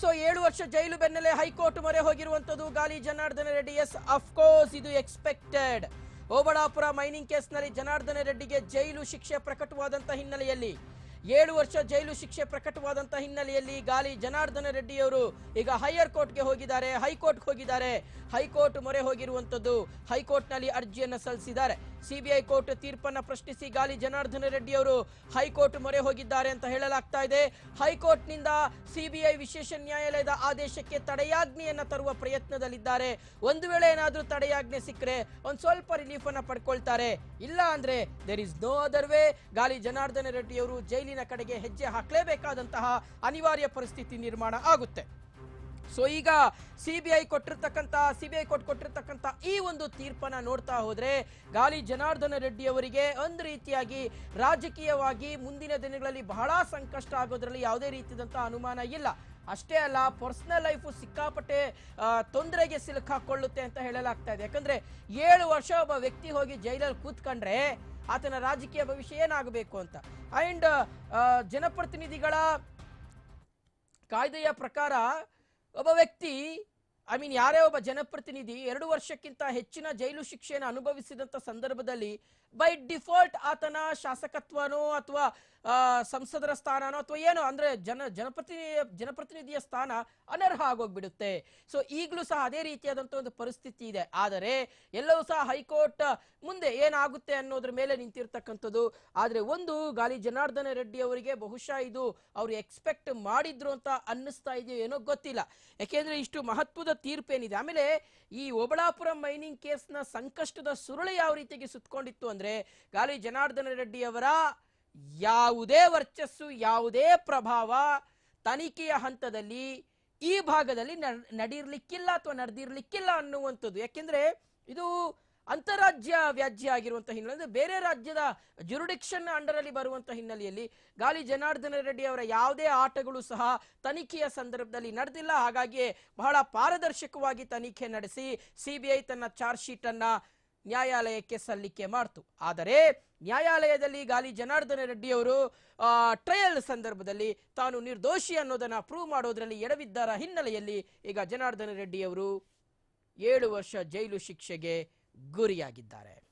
So ಏಳು ವರ್ಷ ಜೈಲು ಬೆನ್ನಲ್ಲೇ ಹೈಕೋರ್ಟ್ ಮೊರೆ ಹೋಗಿರುವಂತದ್ದು Gali Janardhana Reddy. Yes of course ಇದು ಎಕ್ಸ್ಪೆಕ್ಟೆಡ್ ಓಬಳಾಪುರ ಮೈನಿಂಗ್ ಕೇಸ್ನಲ್ಲಿ ಜನಾರ್ದನ ರೆಡ್ಡಿಗೆ ಜೈಲು ಶಿಕ್ಷೆ ಪ್ರಕಟವಾದಂತಹ ಹಿನ್ನೆಲೆಯಲ್ಲಿ ಏಳು ವರ್ಷ ಜೈಲು ಶಿಕ್ಷೆ ಪ್ರಕಟವಾದಂತ ಹಿನ್ನೆಲೆಯಲ್ಲಿ ಗಾಲಿ ಜನಾರ್ದನ ರೆಡ್ಡಿಯವರು ಈಗ ಹೈಯರ್ ಕೋರ್ಟ್ಗೆ ಹೋಗಿದ್ದಾರೆ, ಹೈಕೋರ್ಟ್ಗೆ ಹೋಗಿದ್ದಾರೆ. ಹೈಕೋರ್ಟ್ ಮೊರೆ ಹೋಗಿರುವಂತದ್ದು ಹೈಕೋರ್ಟ್ನಲ್ಲಿ ಅರ್ಜಿಯನ್ನು ಸಲ್ಲಿಸಿದ್ದಾರೆ. ಸಿಬಿಐ ಕೋರ್ಟ್ ತೀರ್ಪನ್ನ ಪ್ರಶ್ನಿಸಿ ಗಾಲಿ ಜನಾರ್ದನ ರೆಡ್ಡಿ ಅವರು ಹೈಕೋರ್ಟ್ ಮೊರೆ ಹೋಗಿದ್ದಾರೆ ಅಂತ ಹೇಳಲಾಗ್ತಾ ಇದೆ. ಹೈಕೋರ್ಟ್ನಿಂದ ಸಿಬಿಐ ವಿಶೇಷ ನ್ಯಾಯಾಲಯದ ಆದೇಶಕ್ಕೆ ತಡೆಯಾಜ್ಞೆಯನ್ನು ತರುವ ಪ್ರಯತ್ನದಲ್ಲಿದ್ದಾರೆ. ಒಂದು ವೇಳೆ ಏನಾದರೂ ತಡೆಯಾಜ್ಞೆ ಸಿಕ್ಕರೆ ಒಂದು ಸ್ವಲ್ಪ ರಿಲೀಫ್ ಅನ್ನ ಪಡ್ಕೊಳ್ತಾರೆ. ಇಲ್ಲ ಅಂದ್ರೆ there is no other way Gali Janardhana Reddy ಅವರು ಜೈಲಿನ ಕಡೆಗೆ ಹೆಜ್ಜೆ ಹಾಕಲೇಬೇಕಾದಂತಹ ಅನಿವಾರ್ಯ ಪರಿಸ್ಥಿತಿ ನಿರ್ಮಾಣ ಆಗುತ್ತೆ. ಸೊ ಈಗ ಸಿಬಿಐ ಕೊಟ್ಟಿರ್ತಕ್ಕಂಥ ಸಿಬಿಐ ಕೋರ್ಟ್ ಕೊಟ್ಟಿರ್ತಕ್ಕಂಥ ಈ ಒಂದು ತೀರ್ಪನ್ನ ನೋಡ್ತಾ ಹೋದ್ರೆ ಗಾಲಿ ಜನಾರ್ದನ ರೆಡ್ಡಿ ಅವರಿಗೆ ಒಂದು ರೀತಿಯಾಗಿ ರಾಜಕೀಯವಾಗಿ ಮುಂದಿನ ದಿನಗಳಲ್ಲಿ ಬಹಳ ಸಂಕಷ್ಟ ಆಗೋದ್ರಲ್ಲಿ ಯಾವುದೇ ರೀತಿಯಾದಂಥ ಅನುಮಾನ ಇಲ್ಲ. ಅಷ್ಟೇ ಅಲ್ಲ ಪರ್ಸನಲ್ ಲೈಫು ಸಿಕ್ಕಾಪಟ್ಟೆ ತೊಂದರೆಗೆ ಸಿಲುಕಾಕೊಳ್ಳುತ್ತೆ ಅಂತ ಹೇಳಲಾಗ್ತಾ ಇದೆ. ಯಾಕಂದ್ರೆ ಏಳು ವರ್ಷ ಒಬ್ಬ ವ್ಯಕ್ತಿ ಹೋಗಿ ಜೈಲಲ್ಲಿ ಕೂತ್ಕೊಂಡ್ರೆ ಆತನ ರಾಜಕೀಯ ಭವಿಷ್ಯ ಏನಾಗಬೇಕು ಅಂತ. ಅಂಡ್ ಜನಪ್ರತಿನಿಧಿಗಳ ಕಾಯ್ದೆಯ ಪ್ರಕಾರ ಒಬ್ಬ ವ್ಯಕ್ತಿ ಐ ಮೀನ್ ಯಾರೇ ಒಬ್ಬ ಜನಪ್ರತಿನಿಧಿ ಎರಡು ವರ್ಷಕ್ಕಿಂತ ಹೆಚ್ಚಿನ ಜೈಲು ಶಿಕ್ಷೆಯನ್ನು ಅನುಭವಿಸಿದಂತ ಸಂದರ್ಭದಲ್ಲಿ ಬೈ ಡಿಫಾಲ್ಟ್ ಆತನ ಶಾಸಕತ್ವನೋ ಅಥವಾ ಸಂಸದರ ಸ್ಥಾನನೋ ಅಥವಾ ಏನೋ, ಅಂದ್ರೆ ಜನ, ಜನಪ್ರತಿನಿ, ಜನಪ್ರತಿನಿಧಿಯ ಸ್ಥಾನ ಅನರ್ಹ ಆಗೋಗ್ಬಿಡುತ್ತೆ. ಸೊ ಈಗಲೂ ಸಹ ಅದೇ ರೀತಿಯಾದಂಥ ಒಂದು ಪರಿಸ್ಥಿತಿ ಇದೆ. ಆದರೆ, ಎಲ್ಲವೂ ಸಹ ಹೈಕೋರ್ಟ್ ಮುಂದೆ ಏನಾಗುತ್ತೆ ಅನ್ನೋದ್ರ ಮೇಲೆ ನಿಂತಿರ್ತಕ್ಕಂಥದ್ದು. ಆದರೆ, ಒಂದು ಗಾಲಿ ಜನಾರ್ದನ ರೆಡ್ಡಿ ಅವರಿಗೆ ಬಹುಶಃ ಇದು ಅವರು ಎಕ್ಸ್ಪೆಕ್ಟ್ ಮಾಡಿದ್ರು ಅಂತ ಅನ್ನಿಸ್ತಾ ಇದೆಯೋ ಏನೋ ಗೊತ್ತಿಲ್ಲ. ಯಾಕೆಂದ್ರೆ ಇಷ್ಟು ಮಹತ್ವದ ತೀರ್ಪೇನಿದೆ ಆಮೇಲೆ ಈ ಓಬಳಾಪುರ ಮೈನಿಂಗ್ ಕೇಸ್ನ ಸಂಕಷ್ಟದ ಸುರುಳಿ ಯಾವ ರೀತಿಗೆ ಸುತ್ತಕೊಂಡಿತ್ತು ಅಂದ್ರೆ ಗಾಲಿ ಜನಾರ್ದನ ರೆಡ್ಡಿಯವರ ಯಾವುದೇ ವರ್ಚಸ್ಸು, ಯಾವುದೇ ಪ್ರಭಾವ ತನಿಖೆಯ ಹಂತದಲ್ಲಿ ಈ ಭಾಗದಲ್ಲಿ ನಡೆಯಲಿಕ್ಕಿಲ್ಲ ನಡೀರ್ಲಿಕ್ಕಿಲ್ಲ ಅಥವಾ ನಡೆದಿರ್ಲಿಕ್ಕಿಲ್ಲ ಅನ್ನುವಂಥದ್ದು. ಯಾಕೆಂದ್ರೆ ಇದು ಅಂತಾರಾಜ್ಯ ವ್ಯಾಜ್ಯ ಆಗಿರುವಂತಹ ಹಿನ್ನೆಲೆ, ಅಂದ್ರೆ ಬೇರೆ ರಾಜ್ಯದ ಜುರುಡಿಕ್ಷನ್ ಅಂಡರ್ ಅಲ್ಲಿ ಬರುವಂತಹ ಹಿನ್ನೆಲೆಯಲ್ಲಿ ಗಾಲಿ ಜನಾರ್ದನ ರೆಡ್ಡಿ ಅವರ ಯಾವುದೇ ಆಟಗಳು ಸಹ ತನಿಖೆಯ ಸಂದರ್ಭದಲ್ಲಿ ನಡೆದಿಲ್ಲ. ಹಾಗಾಗಿ ಬಹಳ ಪಾರದರ್ಶಕವಾಗಿ ತನಿಖೆ ನಡೆಸಿ ಸಿಬಿಐ ತನ್ನ ಚಾರ್ಜ್ ಶೀಟ್ ಅನ್ನ ನ್ಯಾಯಾಲಯಕ್ಕೆ ಸಲ್ಲಿಕೆ ಮಾಡ್ತು. ಆದರೆ ನ್ಯಾಯಾಲಯದಲ್ಲಿ ಗಾಲಿ ಜನಾರ್ದನ ರೆಡ್ಡಿ ಅವರು ಟ್ರಯಲ್ ಸಂದರ್ಭದಲ್ಲಿ ತಾನು ನಿರ್ದೋಷಿ ಅನ್ನೋದನ್ನ ಪ್ರೂವ್ ಮಾಡೋದ್ರಲ್ಲಿ ಎಡವಿದ್ದರ ಹಿನ್ನೆಲೆಯಲ್ಲಿ ಈಗ ಜನಾರ್ದನ ರೆಡ್ಡಿ ಅವರು ಏಳು ವರ್ಷ ಜೈಲು ಶಿಕ್ಷೆಗೆ ಗುರಿಯಾಗಿದ್ದಾರೆ.